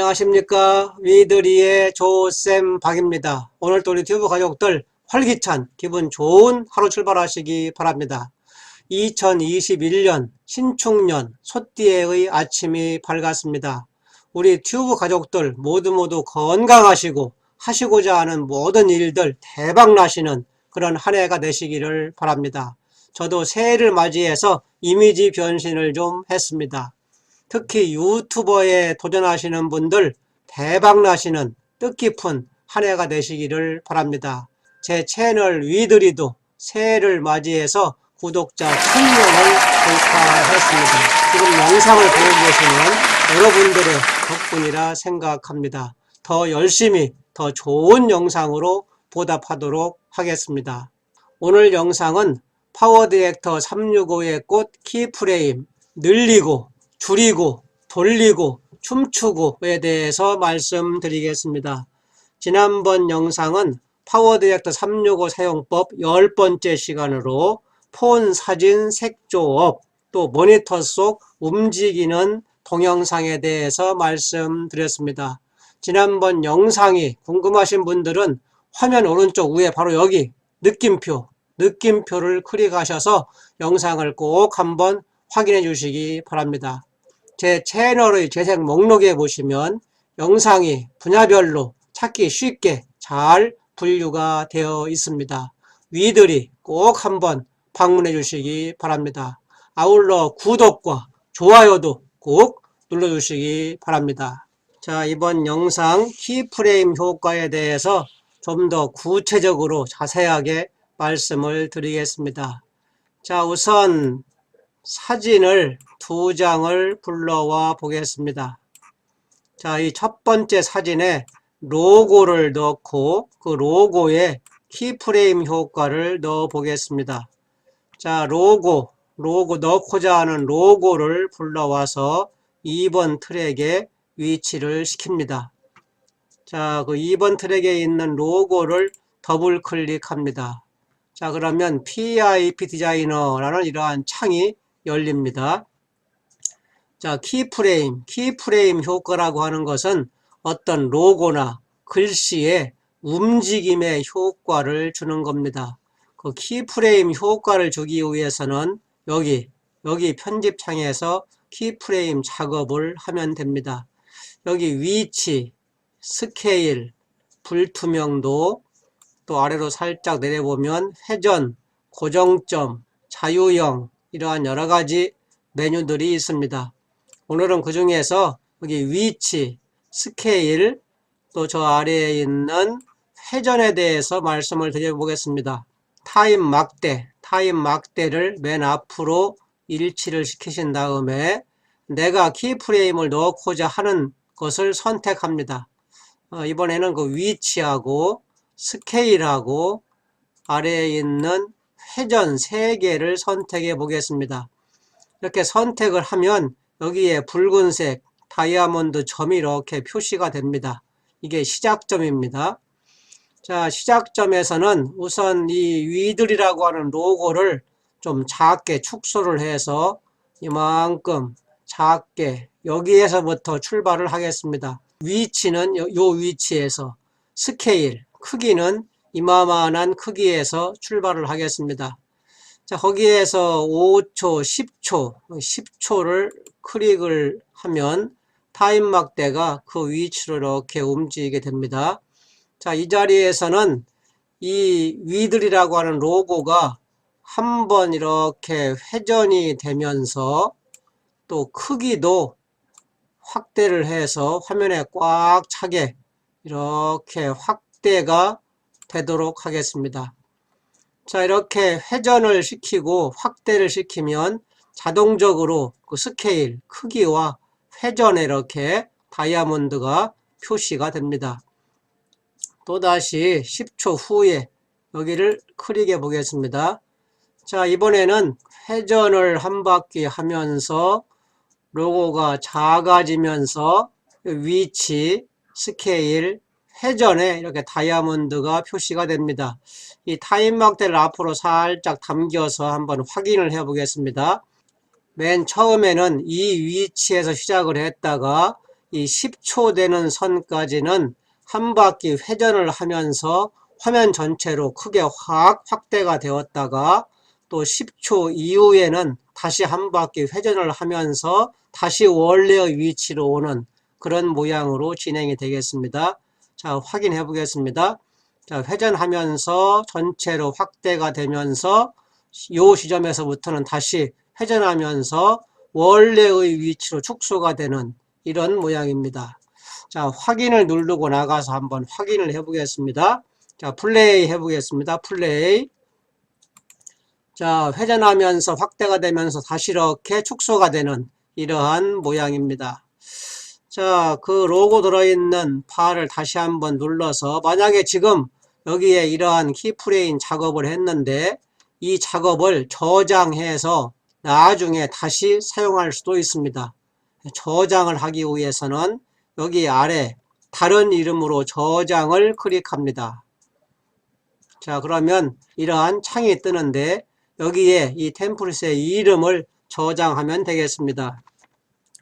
안녕하십니까? 위드리의 조쌤 박입니다. 오늘 또 우리 튜브 가족들 활기찬 기분 좋은 하루 출발하시기 바랍니다. 2021년 신축년 소띠의 아침이 밝았습니다. 우리 튜브 가족들 모두 모두 건강하시고 하시고자 하는 모든 일들 대박 나시는 그런 한 해가 되시기를 바랍니다. 저도 새해를 맞이해서 이미지 변신을 좀 했습니다 특히 유튜버에 도전하시는 분들 대박 나시는 뜻깊은 한 해가 되시기를 바랍니다. 제 채널 위드리도 새해를 맞이해서 구독자 1000명을 돌파했습니다. 지금 영상을 보고 계시는 여러분들의 덕분이라 생각합니다. 더 열심히 더 좋은 영상으로 보답하도록 하겠습니다. 오늘 영상은 파워 디렉터 365의 꽃 키프레임 늘리고 줄이고 돌리고 춤추고에 대해서 말씀드리겠습니다. 지난번 영상은 파워 디렉터 365 사용법 10번째 시간으로 폰 사진 색조업 또 모니터 속 움직이는 동영상에 대해서 말씀드렸습니다. 지난번 영상이 궁금하신 분들은 화면 오른쪽 위에 바로 여기 느낌표 느낌표를 클릭하셔서 영상을 꼭 한번 확인해 주시기 바랍니다. 제 채널의 재생 목록에 보시면 영상이 분야별로 찾기 쉽게 잘 분류가 되어 있습니다. 위들이 꼭 한번 방문해 주시기 바랍니다. 아울러 구독과 좋아요도 꼭 눌러주시기 바랍니다. 자, 이번 영상 키프레임 효과에 대해서 좀 더 구체적으로 자세하게 말씀을 드리겠습니다. 자, 우선 사진을 두 장을 불러와 보겠습니다. 자, 이 첫 번째 사진에 로고를 넣고 그 로고에 키프레임 효과를 넣어 보겠습니다. 자, 로고, 로고 넣고자 하는 로고를 불러와서 2번 트랙에 위치를 시킵니다. 자, 그 2번 트랙에 있는 로고를 더블 클릭합니다. 자, 그러면 PIP 디자이너라는 이러한 창이 열립니다. 자, 키프레임, 키프레임 효과라고 하는 것은 어떤 로고나 글씨의 움직임의 효과를 주는 겁니다. 그 키프레임 효과를 주기 위해서는 여기, 여기 편집창에서 키프레임 작업을 하면 됩니다. 여기 위치, 스케일, 불투명도, 또 아래로 살짝 내려보면 회전, 고정점, 자유형, 이러한 여러 가지 메뉴들이 있습니다. 오늘은 그 중에서 여기 위치, 스케일, 또 저 아래에 있는 회전에 대해서 말씀을 드려보겠습니다. 타임 막대, 타임 막대를 맨 앞으로 일치를 시키신 다음에 내가 키프레임을 넣고자 하는 것을 선택합니다. 어, 이번에는 그 위치하고 스케일하고 아래에 있는 회전 3개를 선택해 보겠습니다. 이렇게 선택을 하면 여기에 붉은색 다이아몬드 점이 이렇게 표시가 됩니다. 이게 시작점입니다. 자, 시작점에서는 우선 이 위들이라고 하는 로고를 좀 작게 축소를 해서 이만큼 작게 여기에서부터 출발을 하겠습니다. 위치는 요, 요 위치에서 스케일, 크기는 이마만한 크기에서 출발을 하겠습니다. 자, 거기에서 5초, 10초, 10초를 클릭을 하면 타임 막대가 그 위치로 이렇게 움직이게 됩니다. 자, 이 자리에서는 이 위들이라고 하는 로고가 한 번 이렇게 회전이 되면서 또 크기도 확대를 해서 화면에 꽉 차게 이렇게 확대가 되도록 하겠습니다. 자 이렇게 회전을 시키고 확대를 시키면 자동적으로 그 스케일 크기와 회전에 이렇게 다이아몬드가 표시가 됩니다. 또다시 10초 후에 여기를 클릭해 보겠습니다. 자 이번에는 회전을 한 바퀴 하면서 로고가 작아지면서 위치, 스케일, 회전에 이렇게 다이아몬드가 표시가 됩니다. 이 타임 막대를 앞으로 살짝 당겨서 한번 확인을 해 보겠습니다. 맨 처음에는 이 위치에서 시작을 했다가 이 10초 되는 선까지는 한 바퀴 회전을 하면서 화면 전체로 크게 확 확대가 되었다가 또 10초 이후에는 다시 한 바퀴 회전을 하면서 다시 원래의 위치로 오는 그런 모양으로 진행이 되겠습니다. 자, 확인해 보겠습니다. 자, 회전하면서 전체로 확대가 되면서 요 지점에서부터는 다시 회전하면서 원래의 위치로 축소가 되는 이런 모양입니다. 자, 확인을 누르고 나가서 한번 확인을 해 보겠습니다. 자, 플레이 해 보겠습니다. 플레이. 자, 회전하면서 확대가 되면서 다시 이렇게 축소가 되는 이러한 모양입니다. 자, 그 로고 들어있는 바를 다시 한번 눌러서 만약에 지금 여기에 이러한 키프레임 작업을 했는데 이 작업을 저장해서 나중에 다시 사용할 수도 있습니다. 저장을 하기 위해서는 여기 아래 다른 이름으로 저장을 클릭합니다. 자 그러면 이러한 창이 뜨는데 여기에 이 템플릿의 이름을 저장하면 되겠습니다.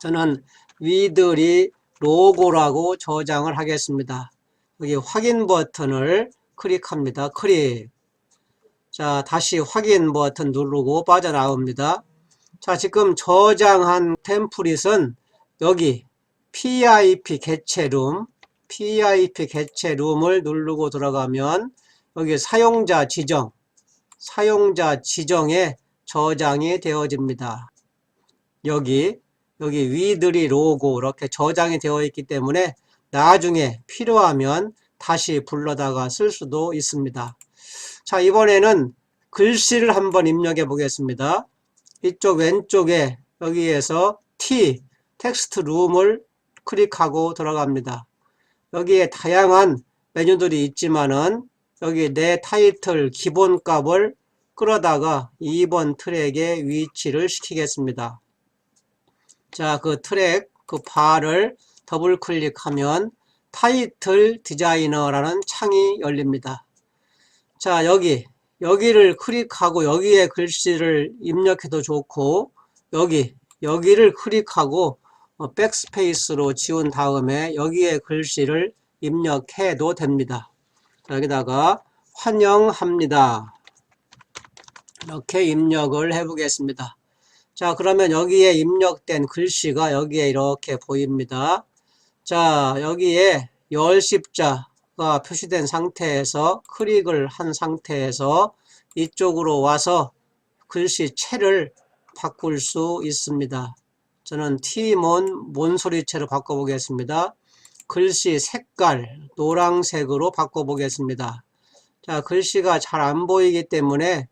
저는 위드리 로고라고 저장을 하겠습니다. 여기 확인 버튼을 클릭합니다. 클릭. 자, 다시 확인 버튼 누르고 빠져나옵니다. 자, 지금 저장한 템플릿은 여기 PIP 개체룸, PIP 개체룸을 누르고 들어가면 여기 사용자 지정, 사용자 지정에 저장이 되어집니다. 여기 여기 위드리 로고 이렇게 저장이 되어 있기 때문에 나중에 필요하면 다시 불러다가 쓸 수도 있습니다. 자, 이번에는 글씨를 한번 입력해 보겠습니다. 이쪽 왼쪽에 여기에서 T, 텍스트 룸을 클릭하고 들어갑니다. 여기에 다양한 메뉴들이 있지만은 여기 내 타이틀 기본값을 끌어다가 2번 트랙에 위치를 시키겠습니다. 자, 그 트랙, 그 바를 더블 클릭하면 타이틀 디자이너라는 창이 열립니다. 자, 여기, 여기를 클릭하고 여기에 글씨를 입력해도 좋고, 여기, 여기를 클릭하고 어, 백스페이스로 지운 다음에 여기에 글씨를 입력해도 됩니다. 자, 여기다가 환영합니다. 이렇게 입력을 해 보겠습니다. 자, 그러면 여기에 입력된 글씨가 여기에 이렇게 보입니다. 자, 여기에 열십자가 표시된 상태에서 클릭을 한 상태에서 이쪽으로 와서 글씨체를 바꿀 수 있습니다. 저는 티몬 몬소리체로 바꿔보겠습니다. 글씨 색깔 노란색으로 바꿔보겠습니다. 자, 글씨가 잘 안 보이기 때문에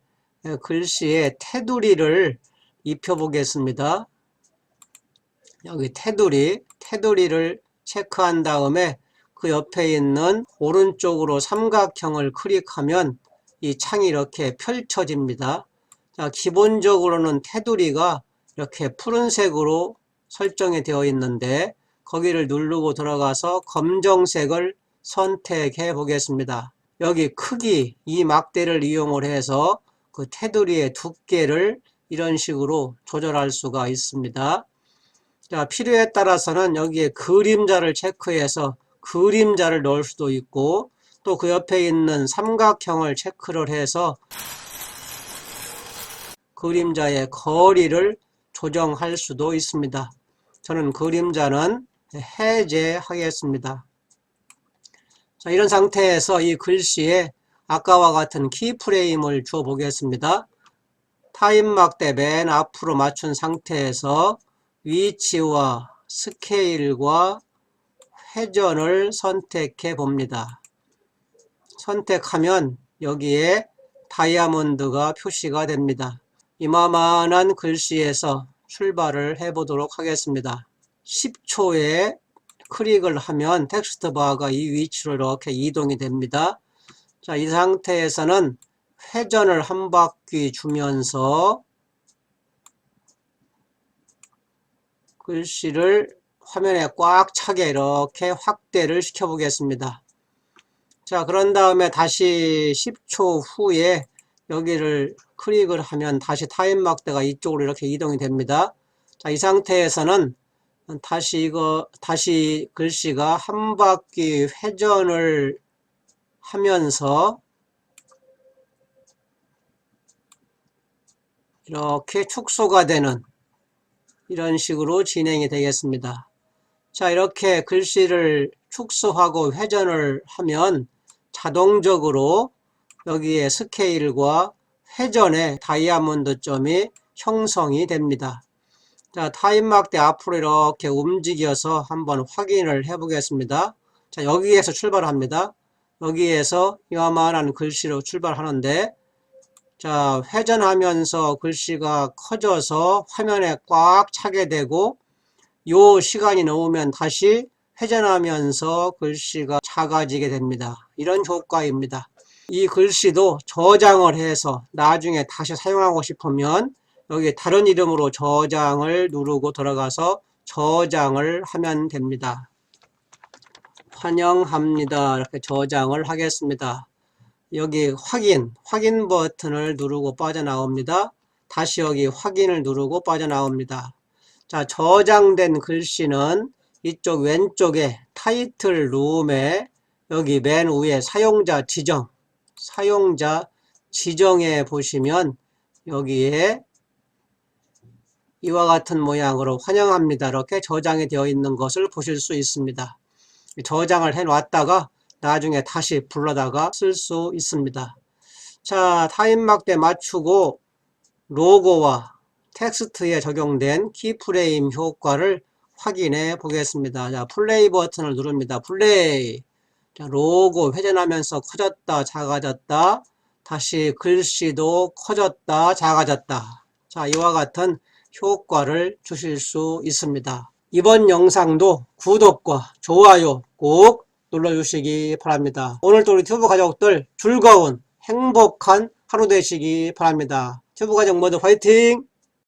글씨에 테두리를 입혀보겠습니다. 여기 테두리, 테두리를 체크한 다음에 그 옆에 있는 오른쪽으로 삼각형을 클릭하면 이 창이 이렇게 펼쳐집니다. 자, 기본적으로는 테두리가 이렇게 푸른색으로 설정이 되어 있는데 거기를 누르고 들어가서 검정색을 선택해 보겠습니다. 여기 크기 이 막대를 이용을 해서 그 테두리의 두께를 이런 식으로 조절할 수가 있습니다. 자, 필요에 따라서는 여기에 그림자를 체크해서 그림자를 넣을 수도 있고 또 그 옆에 있는 삼각형을 체크를 해서 그림자의 거리를 조정할 수도 있습니다. 저는 그림자는 해제하겠습니다. 자, 이런 상태에서 이 글씨에 아까와 같은 키프레임을 줘 보겠습니다. 타임 막대 맨 앞으로 맞춘 상태에서 위치와 스케일과 회전을 선택해 봅니다. 선택하면 여기에 다이아몬드가 표시가 됩니다. 이마만한 글씨에서 출발을 해 보도록 하겠습니다. 10초에 클릭을 하면 텍스트 바가 이 위치로 이렇게 이동이 됩니다. 자, 이 상태에서는 회전을 한 바퀴 주면서 글씨를 화면에 꽉 차게 이렇게 확대를 시켜 보겠습니다. 자, 그런 다음에 다시 10초 후에 여기를 클릭을 하면 다시 타임 막대가 이쪽으로 이렇게 이동이 됩니다. 자, 이 상태에서는 다시 이거, 다시 글씨가 한 바퀴 회전을 하면서 이렇게 축소가 되는 이런 식으로 진행이 되겠습니다. 자, 이렇게 글씨를 축소하고 회전을 하면 자동적으로 여기에 스케일과 회전의 다이아몬드 점이 형성이 됩니다. 자, 타임막대 앞으로 이렇게 움직여서 한번 확인을 해 보겠습니다. 자, 여기에서 출발합니다. 여기에서 이만한 글씨로 출발하는데 자, 회전하면서 글씨가 커져서 화면에 꽉 차게 되고 요 시간이 넘으면 다시 회전하면서 글씨가 작아지게 됩니다. 이런 효과입니다. 이 글씨도 저장을 해서 나중에 다시 사용하고 싶으면 여기 다른 이름으로 저장을 누르고 들어가서 저장을 하면 됩니다. 환영합니다. 이렇게 저장을 하겠습니다. 여기 확인, 확인 버튼을 누르고 빠져나옵니다. 다시 여기 확인을 누르고 빠져나옵니다. 자, 저장된 글씨는 이쪽 왼쪽에 타이틀 룸에 여기 맨 위에 사용자 지정, 사용자 지정에 보시면 여기에 이와 같은 모양으로 환영합니다. 이렇게 저장이 되어 있는 것을 보실 수 있습니다. 저장을 해 놨다가 나중에 다시 불러다가 쓸 수 있습니다. 자, 타임막대 맞추고 로고와 텍스트에 적용된 키프레임 효과를 확인해 보겠습니다. 자, 플레이 버튼을 누릅니다. 플레이. 자, 로고 회전하면서 커졌다, 작아졌다. 다시 글씨도 커졌다, 작아졌다. 자, 이와 같은 효과를 주실 수 있습니다. 이번 영상도 구독과 좋아요 꼭 눌러주시기 바랍니다. 오늘도 우리 튜브 가족들 즐거운 행복한 하루 되시기 바랍니다. 튜브 가족 모두 화이팅!